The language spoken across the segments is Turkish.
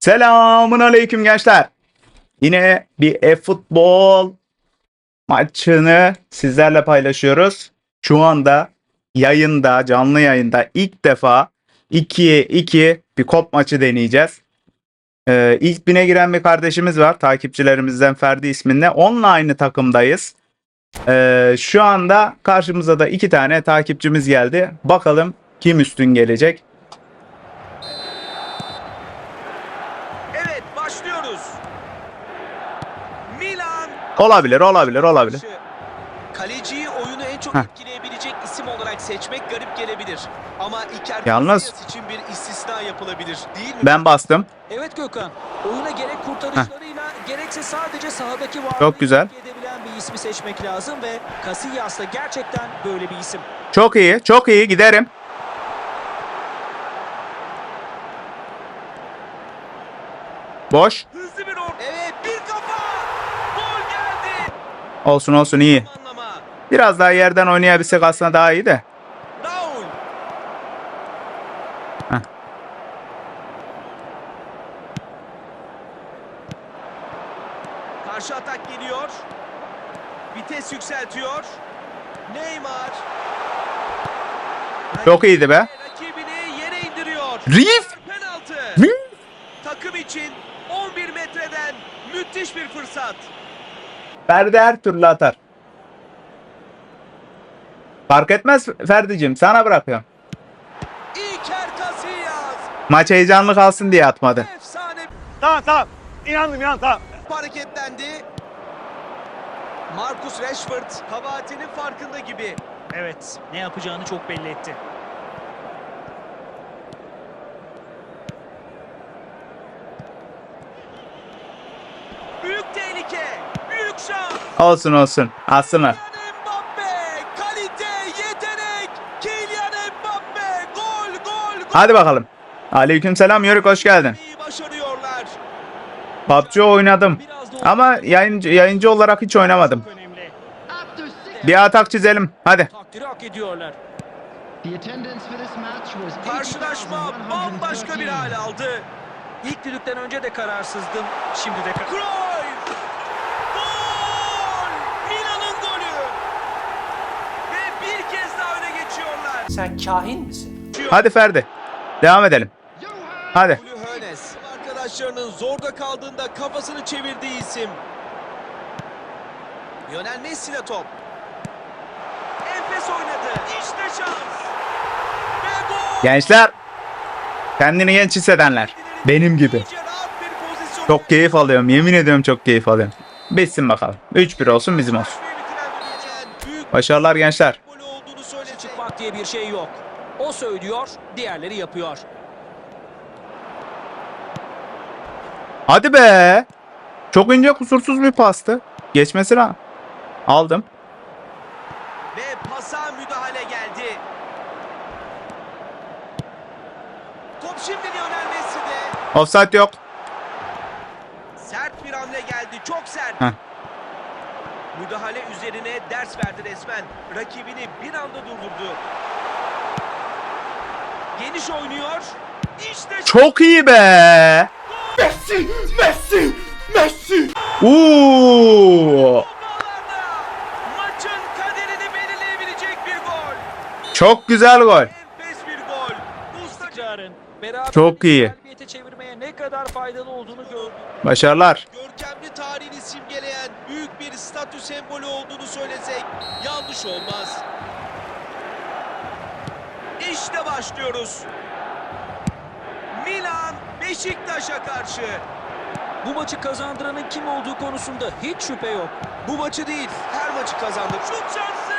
Selamun aleyküm gençler. Yine bir e-futbol maçını sizlerle paylaşıyoruz. Şu anda yayında, canlı yayında ilk defa 2'ye 2 bir kop maçı deneyeceğiz. Ee, ilk bine giren bir kardeşimiz var. Takipçilerimizden Ferdi isminde. Onunla aynı takımdayız. Ee, şu anda karşımıza da iki tane takipçimiz geldi. Bakalım kim üstün gelecek. Evet başlıyoruz. Milan Olabilir, olabilir, olabilir. Kaleciyi oyunu en çok Heh. etkileyebilecek isim olarak seçmek garip gelebilir. Ama Iker Yalnız- için bir istisna yapılabilir değil mi? Ben bastım. Evet Gökhan. Oyuna gerek kurtarışlarıyla gerekse sadece sahadaki varlığıyla Çok güzel. edebilen bir ismi seçmek lazım ve Casillas da gerçekten böyle bir isim. Çok iyi, çok iyi giderim. Boş. Hızlı bir orta. Evet bir kafa. Gol geldi. Olsun olsun iyi. Biraz daha yerden oynayabilsek aslında daha iyi de. Heh. Karşı atak geliyor. Vites yükseltiyor. Neymar. Çok iyiydi be. Rakibini yere indiriyor. Reef. Penaltı. Takım için 11 metreden müthiş bir fırsat. Ferdi her türlü atar. Fark etmez Ferdi'cim sana bırakıyorum. Maç heyecanlı kalsın diye atmadı. Efsane Tamam tamam. İnandım inan tamam. hareketlendi. Marcus Rashford kabahatinin farkında gibi. Evet. Ne yapacağını çok belli etti. Büyük tehlike. Büyük şans. Olsun olsun. Aslında. Kylian Mbappe. Kalite, yetenek. Kylian Mbappe. Gol, gol, gol. Hadi bakalım. Aleykümselam Yörük hoş geldin. PUBG oynadım. Ama yayıncı, yayıncı olarak hiç oynamadım. Bir atak çizelim. Hadi. Karşılaşma bambaşka bir hal 80,113. aldı. İlk düdükten önce de kararsızdım. Şimdi de kar- Cruyff! Gol! Milan'ın golü! Ve bir kez daha öne geçiyorlar. Sen kahin misin? Hadi Ferdi. Devam edelim. Hadi. Arkadaşlarının zorda kaldığında kafasını çevirdiği isim. Lionel Messi ile top. Enfes oynadı. İşte şans. Ve gol! Gençler. Kendini genç hissedenler. Benim gibi. Çok keyif alıyorum. Yemin ediyorum çok keyif alıyorum. Bitsin bakalım. 3-1 olsun bizim olsun. Başarılar gençler. Çıkmak diye bir şey yok. O söylüyor, diğerleri yapıyor. Hadi be. Çok ince kusursuz bir pastı. Geçmesi lazım. Aldım. Ve pasa müdahale geldi. Top şimdi Lionel Messi'de. Offside yok. Sert bir hamle geldi. Çok sert. Heh. Müdahale üzerine ders verdi resmen. Rakibini bir anda durdurdu. Geniş oynuyor. İşte Çok iyi be. Messi, Messi, Messi. Uuu. Maçın kaderini belirleyebilecek bir gol. Çok güzel gol. Enfes bir gol. Çok iyi. çevirmeye ne kadar faydalı olduğunu gördük. Başarılar. görkemli tarihini simgeleyen büyük bir statü sembolü olduğunu söylesek yanlış olmaz. İşte başlıyoruz. Milan Beşiktaş'a karşı. Bu maçı kazandıranın kim olduğu konusunda hiç şüphe yok. Bu maçı değil, her maçı kazandı. Şut şansı.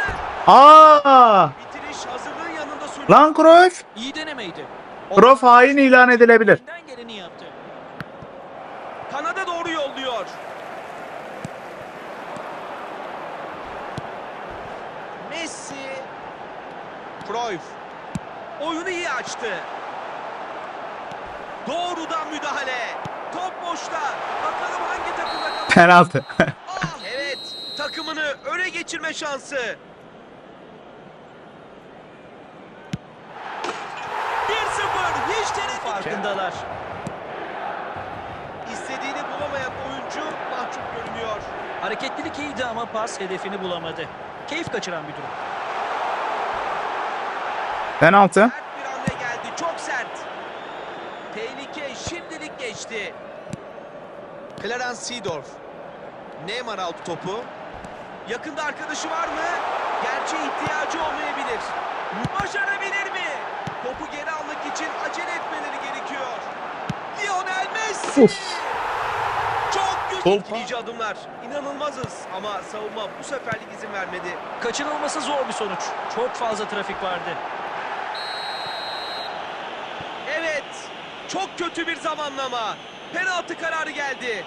Aa! Bitiriş hazırlığın yanında sürdü. Lan Cruyff. İyi denemeydi. Cruyff hain ilan edilebilir. Elinden geleni yaptı. Messi. Cruyff. Oyunu iyi açtı. Doğrudan müdahale. Top boşta. Bakalım hangi takımda kalır. Penaltı. ah, evet. Takımını öne geçirme şansı. hiç tereddüt farkındalar. İstediğini bulamayan oyuncu mahcup görünüyor. Hareketlilik iyiydi ama pas hedefini bulamadı. Keyif kaçıran bir durum. Penaltı. Bir geldi. Çok sert. Tehlike şimdilik geçti. Clarence Seedorf. Neymar aldı topu. Yakında arkadaşı var mı? Gerçi ihtiyacı olmayabilir. Başarabilir mi? Topu geri almak için acele etmeleri gerekiyor. Lionel Messi! Uf. Çok güzel Topa- etkileyici adımlar. İnanılmazız ama savunma bu seferlik izin vermedi. Kaçınılması zor bir sonuç. Çok fazla trafik vardı. Evet. Çok kötü bir zamanlama. Penaltı kararı geldi.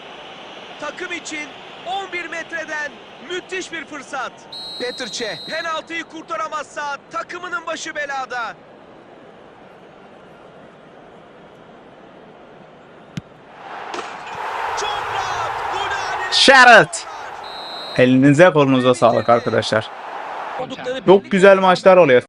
Takım için 11 metreden müthiş bir fırsat. Petrçe penaltıyı kurtaramazsa takımının başı belada. Şaret. Elinize kolunuza sağlık arkadaşlar. Çok güzel maçlar oluyor.